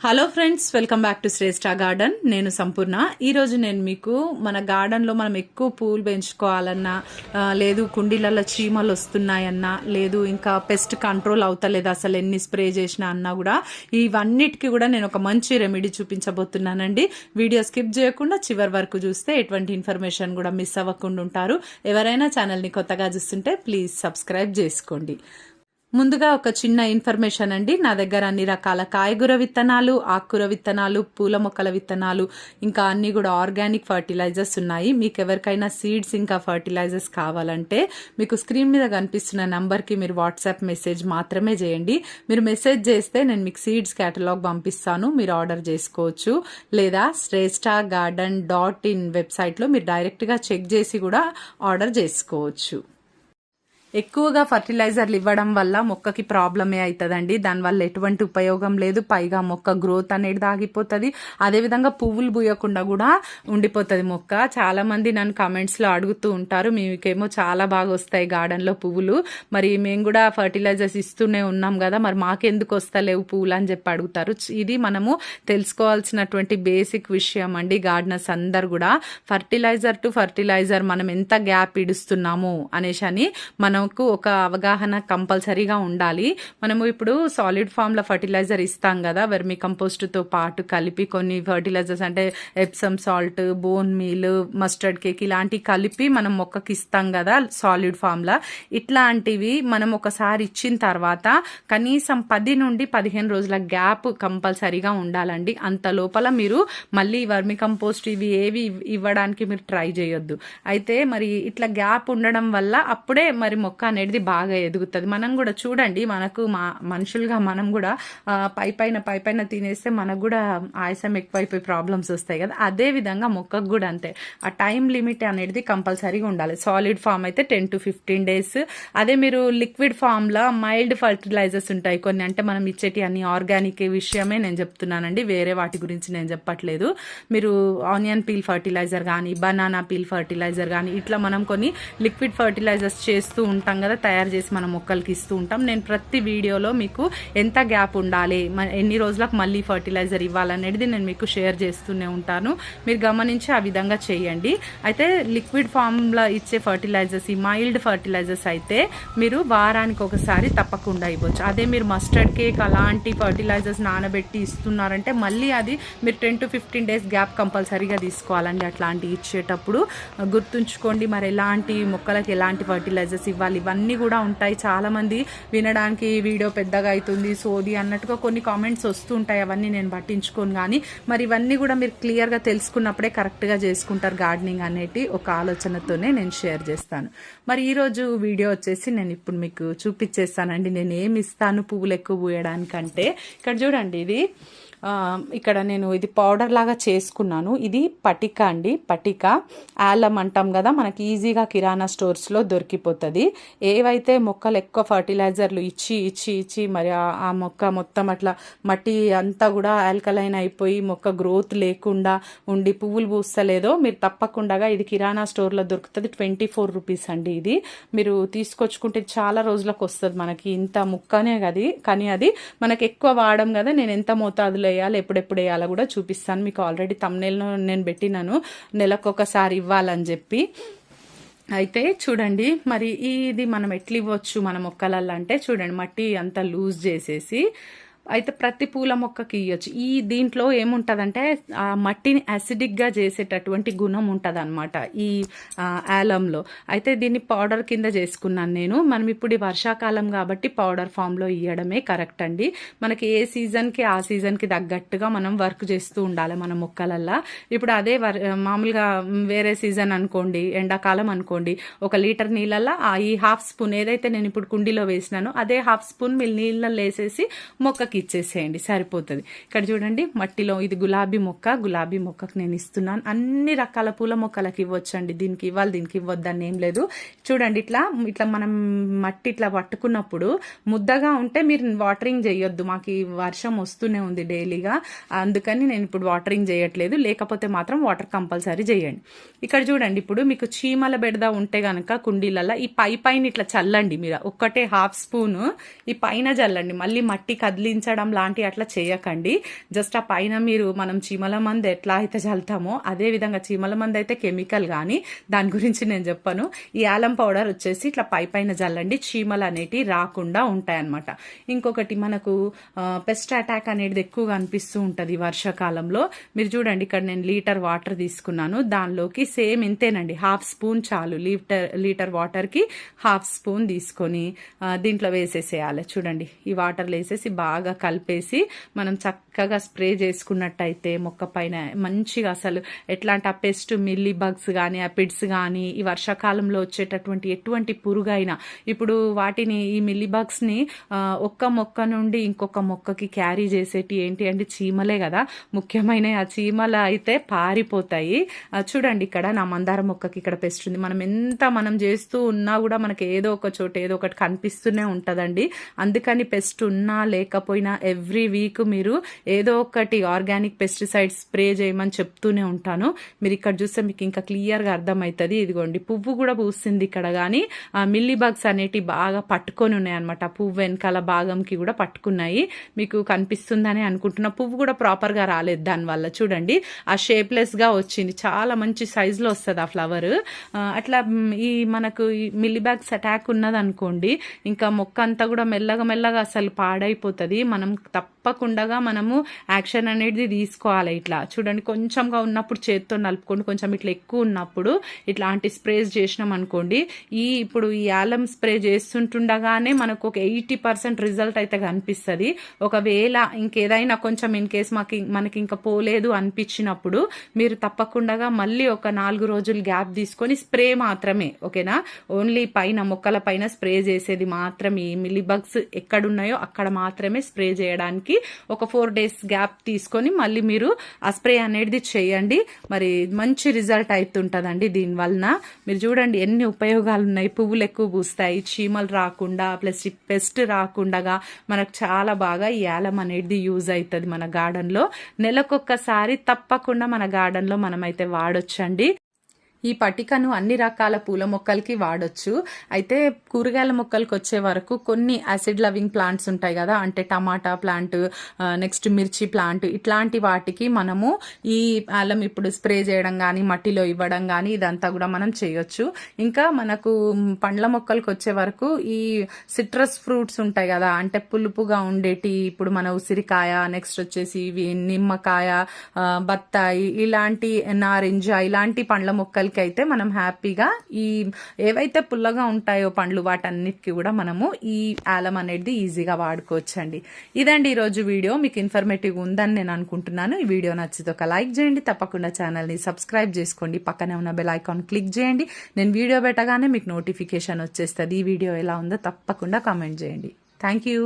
Hello friends welcome back to Shreshta garden నేను సంపూర్ణ. ఈరోజు నేను మీకు మన గార్డెన్లో మనం ఎక్కువ పూలు పెంచుకోవాలన్నా లేదు కుండీలలో చీమలు వస్తున్నాయన్నా లేదు ఇంకా పెస్ట్ కంట్రోల్ అవుతలేదు అసలు ఎన్ని స్ప్రే చేసినా అన్నా కూడా ఇవన్నిటికీ కూడా నేను ఒక మంచి రెమెడీ చూపించబోతున్నానండి. వీడియో స్కిప్ చేయకుండా చివరి వరకు చూస్తే ఎటువంటి ఇన్ఫర్మేషన్ కూడా మిస్ అవ్వకుండా ఉంటారు. ఎవరైనా ఛానల్ని కొత్తగా చూస్తుంటే ప్లీజ్ సబ్స్క్రైబ్ చేసుకోండి. ముందుగా ఒక చిన్న ఇన్ఫర్మేషన్ అండి. నా దగ్గర అన్ని రకాల కాయగూర విత్తనాలు ఆకుకూర విత్తనాలు పూల మొక్కల విత్తనాలు ఇంకా అన్ని కూడా ఆర్గానిక్ ఫర్టిలైజర్స్ ఉన్నాయి. మీకు ఎవరికైనా సీడ్స్ ఇంకా ఫర్టిలైజర్స్ కావాలంటే మీకు స్క్రీన్ మీద కనిపిస్తున్న నంబర్కి మీరు వాట్సాప్ మెసేజ్ మాత్రమే చేయండి. మీరు మెసేజ్ చేస్తే నేను మీకు సీడ్స్ క్యాటలాగ్ పంపిస్తాను. మీరు ఆర్డర్ చేసుకోవచ్చు. లేదా శ్రేష్ఠ గార్డెన్ డాట్ ఇన్ వెబ్సైట్లో మీరు డైరెక్ట్గా చెక్ చేసి కూడా ఆర్డర్ చేసుకోవచ్చు. ఎక్కువగా ఫర్టిలైజర్లు ఇవ్వడం వల్ల మొక్కకి ప్రాబ్లమే అవుతుందండి దానివల్ల ఎటువంటి ఉపయోగం లేదు. పైగా మొక్క గ్రోత్ అనేది ఆగిపోతుంది. అదేవిధంగా పువ్వులు పూయకుండా కూడా ఉండిపోతుంది మొక్క. చాలా మంది నన్ను కామెంట్స్లో అడుగుతూ ఉంటారు మీకేమో చాలా బాగా వస్తాయి గార్డెన్లో పువ్వులు. మరి మేము కూడా ఫర్టిలైజర్స్ ఇస్తూనే ఉన్నాం కదా మరి మాకెందుకు వస్తలేవు పువ్వులు? అని చెప్పి అడుగుతారు. ఇది మనము తెలుసుకోవాల్సినటువంటి బేసిక్ విషయం అండి గార్డెనర్స్ అందరు కూడా. ఫర్టిలైజర్ టు ఫర్టిలైజర్ మనం ఎంత గ్యాప్ ఇడుస్తున్నాము అనేసి అని మనం మనకు ఒక అవగాహన కంపల్సరీగా ఉండాలి. మనము ఇప్పుడు సాలిడ్ ఫామ్లో ఫర్టిలైజర్ ఇస్తాం కదా వెర్మి కంపోస్ట్తో పాటు కలిపి కొన్ని ఫర్టిలైజర్స్ అంటే Epsom salt bone meal mustard cake ఇలాంటివి కలిపి మనం మొక్కకి ఇస్తాం కదా సాలిడ్ ఫామ్లో ఇట్లాంటివి మనం ఒకసారి ఇచ్చిన తర్వాత కనీసం పది నుండి పదిహేను రోజుల గ్యాప్ కంపల్సరీగా ఉండాలండి. అంత లోపల మీరు మళ్ళీ వర్మి కంపోస్ట్ ఇవి ఏవి ఇవ్వడానికి మీరు ట్రై చేయొద్దు. అయితే మరి ఇట్లా గ్యాప్ ఉండడం వల్ల అప్పుడే మరి మొక్క అనేది బాగా ఎదుగుతుంది. మనం కూడా చూడండి మనకు మా మనుషులుగా మనం కూడా పై పైన పై పైన తినేస్తే మనకు కూడా ఆయాసం ఎక్కువైపోయి ప్రాబ్లమ్స్ వస్తాయి కదా. అదే విధంగా మొక్కకు కూడా అంతే. ఆ టైం లిమిట్ అనేది కంపల్సరీగా ఉండాలి. సాలిడ్ ఫామ్ అయితే టెన్ టు ఫిఫ్టీన్ డేస్. అదే మీరు లిక్విడ్ ఫామ్లో మైల్డ్ ఫర్టిలైజర్స్ ఉంటాయి కొన్ని. అంటే మనం ఇచ్చేటి అన్ని ఆర్గానిక్ విషయమే నేను చెప్తున్నానండి. వేరే వాటి గురించి నేను చెప్పట్లేదు. మీరు ఆనియన్ పీల్ ఫర్టిలైజర్ కానీ బనానా పీల్ ఫర్టిలైజర్ కానీ ఇట్లా మనం కొన్ని లిక్విడ్ ఫర్టిలైజర్స్ చేస్తూ ఉంటాం కదా తయారు చేసి మన మొక్కలకి ఇస్తూ ఉంటాం. నేను ప్రతి వీడియోలో మీకు ఎంత గ్యాప్ ఉండాలి ఎన్ని రోజులకు మళ్ళీ ఫర్టిలైజర్ ఇవ్వాలనేది నేను మీకు షేర్ చేస్తూనే ఉంటాను. మీరు గమనించి ఆ విధంగా చేయండి. అయితే లిక్విడ్ ఫామ్లో ఇచ్చే ఫర్టిలైజర్స్ ఈ మైల్డ్ ఫర్టిలైజర్స్ అయితే మీరు వారానికి ఒకసారి తప్పకుండా ఇవ్వచ్చు. అదే మీరు మస్టర్డ్ కేక్ అలాంటి ఫర్టిలైజర్స్ నానబెట్టి ఇస్తున్నారంటే మళ్ళీ అది మీరు ten to fifteen days gap కంపల్సరీగా తీసుకోవాలండి అట్లాంటివి ఇచ్చేటప్పుడు. గుర్తుంచుకోండి మరి ఎలాంటి మొక్కలకి ఎలాంటి ఫర్టిలైజర్స్ ఇవ్వాలి ఇవన్నీ కూడా ఉంటాయి. చాలా మంది వినడానికి వీడియో పెద్దగా అవుతుంది. సోది అన్నట్టుగా కొన్ని కామెంట్స్ వస్తుంటాయి. అవన్నీ నేను పట్టించుకోను కానీ మరి ఇవన్నీ కూడా మీరు క్లియర్గా తెలుసుకున్నప్పుడే కరెక్ట్గా చేసుకుంటారు గార్డెనింగ్ అనేటి ఒక ఆలోచనతోనే నేను షేర్ చేస్తాను. మరి ఈరోజు వీడియో వచ్చేసి నేను ఇప్పుడు మీకు చూపించేస్తానండి నేను ఏమి ఇస్తాను పువ్వులు ఎక్కువ పూయడానికంటే. ఇక్కడ చూడండి ఇది. ఇక్కడ నేను ఇది పౌడర్ లాగా చేసుకున్నాను. ఇది పటిక అండి. పటిక. యాలం అంటాం కదా మనకి ఈజీగా కిరాణా స్టోర్స్లో దొరికిపోతుంది. ఏవైతే మొక్కలు ఎక్కువ ఫర్టిలైజర్లు ఇచ్చి ఇచ్చి ఇచ్చి మరి ఆ- ఆ మొక్క మొత్తం అట్లా మట్టి అంతా కూడా ఆల్కలైన్ అయిపోయి మొక్క గ్రోత్ లేకుండా ఉండి పువ్వులు పూస్తలేదో మీరు తప్పకుండా ఇది కిరాణా స్టోర్లో దొరుకుతుంది. ట్వంటీ ఫోర్ రూపీస్ అండి ఇది. మీరు తీసుకొచ్చుకుంటే చాలా రోజులకు వస్తుంది మనకి ఇంత ముక్కనే అది. కానీ అది మనకి ఎక్కువ వాడడం కదా నేను ఎంత మోతాదులో వేయాలి ఎప్పుడెప్పుడు వేయాలో కూడా చూపిస్తాను. మీకు ఆల్రెడీ తమ్నేల్లో నేను పెట్టినాను. నెలకొకసారి ఇవ్వాలని చెప్పి. అయితే చూడండి మరి ఇది మనం ఎట్లా ఇవ్వచ్చు మన మొక్కలల్లో అంటే చూడండి మట్టి అంతా లూజ్ చేసేసి అయితే ప్రతి పూల మొక్కకి ఇవ్వచ్చు ఈ దీంట్లో ఏముంటుందంటే ఆ మట్టిని అసిడిక్గా చేసేటటువంటి గుణం ఉంటుంది అనమాట ఈ యాలంలో అయితే దీన్ని పౌడర్ కింద చేసుకున్నాను నేను. మనం ఇప్పుడు ఈ వర్షాకాలం కాబట్టి పౌడర్ ఫామ్లో ఇవ్వడమే కరెక్ట్ అండి. మనకి ఏ సీజన్కి ఆ సీజన్కి తగ్గట్టుగా మనం వర్క్ చేస్తూ ఉండాలి మన మొక్కలల్లో. ఇప్పుడు అదే మామూలుగా వేరే సీజన్ అనుకోండి ఎండాకాలం అనుకోండి ఒక లీటర్ నీళ్ళల్లో ఆ ఈ హాఫ్ స్పూన్ ఏదైతే నేను ఇప్పుడు కుండీలో వేసినానో అదే హాఫ్ స్పూన్ మీరు నీళ్ళల్లో వేసేసి మొక్కకి ఇచ్చేసేయండి సరిపోతుంది. ఇక్కడ చూడండి మట్టిలో ఇది గులాబీ మొక్క గులాబీ మొక్కకు నేను ఇస్తున్నాను. అన్ని రకాల పూల మొక్కలకి ఇవ్వచ్చండి. దీనికి ఇవ్వాలి దీనికి ఇవ్వద్దని ఏం లేదు. చూడండి ఇట్లా ఇట్లా మనం మట్టి ఇట్లా పట్టుకున్నప్పుడు ముద్దగా ఉంటే మీరు వాటరింగ్ చేయొద్దు. మాకు వర్షం వస్తూనే ఉంది డైలీగా. అందుకని నేను ఇప్పుడు వాటరింగ్ చేయట్లేదు. లేకపోతే మాత్రం వాటర్ కంపల్సరీ చేయండి. ఇక్కడ చూడండి ఇప్పుడు మీకు చీమల బెడద ఉంటే గనక కుండీలలో ఈ పై పైన ఇట్లా చల్లండి. మీరు ఒక్కటే హాఫ్ స్పూన్ ఈ పైన చల్లండి. మళ్ళీ మట్టి కదిలించి చల్లించడం లాంటి అట్లా చేయకండి. జస్ట్ ఆ పైన మీరు మనం చీమల మందు ఎట్లా అయితే చల్లుతామో అదే విధంగా చీమల మందు అయితే కెమికల్ కానీ దాని గురించి నేను చెప్పను. ఈ ఆలం పౌడర్ వచ్చేసి ఇట్లా పై పైన చల్లండి చీమలు అనేటివి రాకుండా ఉంటాయి అన్నమాట ఇంకొకటి మనకు పెస్ట్ అటాక్ అనేది ఎక్కువగా అనిపిస్తూ ఉంటుంది ఈ వర్షాకాలంలో. మీరు చూడండి ఇక్కడ నేను లీటర్ వాటర్ తీసుకున్నాను. దానిలోకి సేమ్ ఇంతేనండి. హాఫ్ స్పూన్ చాలు లీటర్ లీటర్ వాటర్కి హాఫ్ స్పూన్ తీసుకొని దీంట్లో వేసేసేయాలి. చూడండి ఈ వాటర్లో వేసేసి బాగా కలిపేసి మనం చక్కగా స్ప్రే చేసుకున్నట్టయితే మొక్క పైన మంచిగా అసలు ఎట్లాంటి ఆ పెస్ట్ మిల్లీ బగ్స్ కానీ ఆ పిడ్స్ కానీ ఈ వర్షాకాలంలో వచ్చేటటువంటి ఎటువంటి పురుగైనా ఇప్పుడు వాటిని ఈ మిల్లీ బగ్స్ని ఒక్క మొక్క నుండి ఇంకొక మొక్కకి క్యారీ చేసేటి ఏంటి అంటే చీమలే కదా. ముఖ్యమైన ఆ చీమలు అయితే పారిపోతాయి. చూడండి ఇక్కడ నా మందార మొక్కకి ఇక్కడ పెస్ట్ ఉంది. మనం ఎంత మనం చేస్తూ ఉన్నా కూడా మనకి ఏదో ఒక చోట ఏదో ఒకటి కనిపిస్తూనే ఉంటుందండి. అందుకని పెస్ట్ ఉన్నా లేకపోయినా ఎవ్రీ వీక్ మీరు ఏదో ఒకటి ఆర్గానిక్ పెస్టిసైడ్ స్ప్రే చేయమని చెప్తూనే ఉంటాను. మీరు ఇక్కడ చూస్తే మీకు ఇంకా క్లియర్గా అర్థమవుతుంది. ఇదిగోండి పువ్వు కూడా పూస్తుంది ఇక్కడ కానీ ఆ మిల్లీ బగ్స్ అనేటివి బాగా పట్టుకొని ఉన్నాయి అనమాట పువ్వు వెనకాల భాగంకి కూడా పట్టుకున్నాయి. మీకు కనిపిస్తుందని అనుకుంటున్నా. పువ్వు కూడా ప్రాపర్గా రాలేదు దానివల్ల. చూడండి ఆ షేప్లెస్గా వచ్చింది. చాలా మంచి సైజులో వస్తుంది ఆ ఫ్లవర్. అట్లా ఈ మనకు ఈ మిల్లీ బ్యాగ్స్ అటాక్ ఉన్నదనుకోండి ఇంకా మొక్క అంతా కూడా మెల్లగా మెల్లగా అసలు పాడైపోతుంది. మనం తప్పకుండా మనము యాక్షన్ అనేది తీసుకోవాలి ఇట్లా. చూడండి కొంచెంగా ఉన్నప్పుడు చేత్తో నలుపుకోండి కొంచెం ఇట్లా ఎక్కువ ఉన్నప్పుడు ఇట్లాంటి స్ప్రేస్ చేసినాం అనుకోండి ఈ ఇప్పుడు ఈ యాలం స్ప్రే చేస్తుంటుండగానే మనకు ఒక ఎయిటీ పర్సెంట్ రిజల్ట్ అయితే కనిపిస్తుంది. ఒకవేళ ఇంకేదైనా కొంచెం ఇన్ కేస్ మాకు మనకి ఇంకా పోలేదు అనిపించినప్పుడు మీరు తప్పకుండా మళ్ళీ ఒక నాలుగు రోజులు గ్యాప్ తీసుకొని స్ప్రే మాత్రమే ఓకేనా? ఓన్లీ పైన మొక్కల పైన స్ప్రే చేసేది మాత్రమే. మిలిబగ్స్ మిల్లీ బగ్స్ ఎక్కడున్నాయో అక్కడ మాత్రమే స్ప్రే స్ప్రే చేయడానికి ఒక ఫోర్ డేస్ గ్యాప్ తీసుకొని మళ్ళీ మీరు ఆ స్ప్రే అనేది చేయండి. మరి మంచి రిజల్ట్ అవుతుంటుందండి దీనివలన మీరు చూడండి ఎన్ని ఉపయోగాలు ఉన్నాయి. పువ్వులు ఎక్కువ పూస్తాయి చీమలు రాకుండా ప్లస్ పెస్ట్ రాకుండా మనకు చాలా బాగా ఈ యాలం అనేది యూజ్ అవుతుంది మన గార్డెన్లో. నెలకొక్కసారి తప్పకుండా మన గార్డెన్లో మనమైతే వాడొచ్చండి. ఈ పటికను అన్ని రకాల పూల మొక్కలకి వాడొచ్చు. అయితే కూరగాయల మొక్కలకి వచ్చే వరకు కొన్ని యాసిడ్ లవింగ్ ప్లాంట్స్ ఉంటాయి కదా అంటే టమాటా ప్లాంట్ నెక్స్ట్ మిర్చి ప్లాంట్ ఇట్లాంటి వాటికి మనము ఈ అల్లం ఇప్పుడు స్ప్రే చేయడం కానీ మట్టిలో ఇవ్వడం కానీ ఇదంతా కూడా మనం చేయొచ్చు. ఇంకా మనకు పండ్ల మొక్కలకి వచ్చే వరకు ఈ సిట్రస్ ఫ్రూట్స్ ఉంటాయి కదా అంటే పులుపుగా ఉండేటి ఇప్పుడు మన ఉసిరికాయ నెక్స్ట్ వచ్చేసి ఇవి నిమ్మకాయ బత్తాయి ఇలాంటి నారింజ ఇలాంటి పండ్ల మొక్కలు మొక్కలకి అయితే మనం హ్యాపీగా ఈ ఏవైతే పుల్లగా ఉంటాయో పండ్లు వాటన్నిటికీ కూడా మనము ఈ ఆలం అనేది ఈజీగా వాడుకోవచ్చండి. ఇదండి ఈరోజు వీడియో. మీకు ఇన్ఫర్మేటివ్ ఉందని నేను అనుకుంటున్నాను. ఈ వీడియో నచ్చితే ఒక లైక్ చేయండి. తప్పకుండా ఛానల్ని సబ్స్క్రైబ్ చేసుకోండి. పక్కనే ఉన్న బెల్ ఐకాన్ క్లిక్ చేయండి. నేను వీడియో పెట్టగానే మీకు నోటిఫికేషన్ వచ్చేస్తుంది. ఈ వీడియో ఎలా ఉందో తప్పకుండా కామెంట్ చేయండి. Thank you.